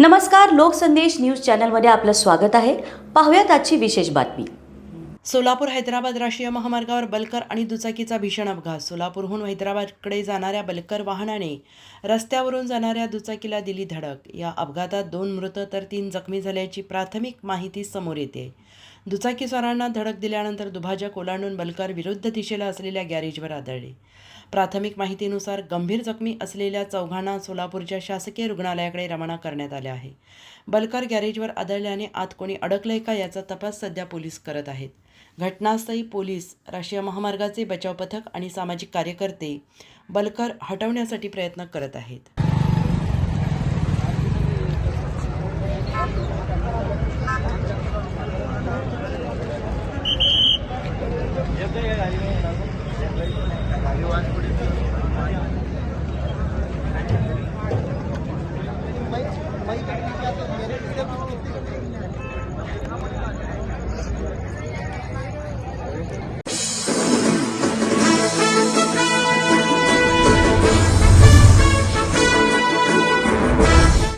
नमस्कार लोकसंदेश न्यूज चॅनलमध्ये आपलं स्वागत आहे. पाहूयात आजची विशेष बातमी. सोलापूर हैदराबाद राष्ट्रीय महामार्गावर बलकर आणि दुचाकीचा भीषण अपघात. सोलापूरहून हैदराबादकडे जाणाऱ्या बलकर वाहनाने रस्त्यावरून जाणाऱ्या दुचाकीला दिली धडक. या अपघातात दोन मृत तर तीन जखमी झाल्याची प्राथमिक माहिती समोर येते. दुचाकीस्वारांना धडक दिल्यानंतर दुभाजक ओलांडून बलकर विरुद्ध दिशेला असलेल्या गॅरेजवर आदळले. प्राथमिक माहितीनुसार गंभीर जखमी असलेल्या चौघांना सोलापूरच्या शासकीय रुग्णालयाकडे रवाना करण्यात आले आहे. बलकर गॅरेजवर आदळल्याने आत कोणी अडकलंय का याचा तपास सध्या पोलीस करत आहेत. घटनास्थळी पोलीस राष्ट्रीय महामार्गाचे बचाव पथक आणि सामाजिक कार्यकर्ते बलकर हटवण्यासाठी प्रयत्न करत आहेत. गाडी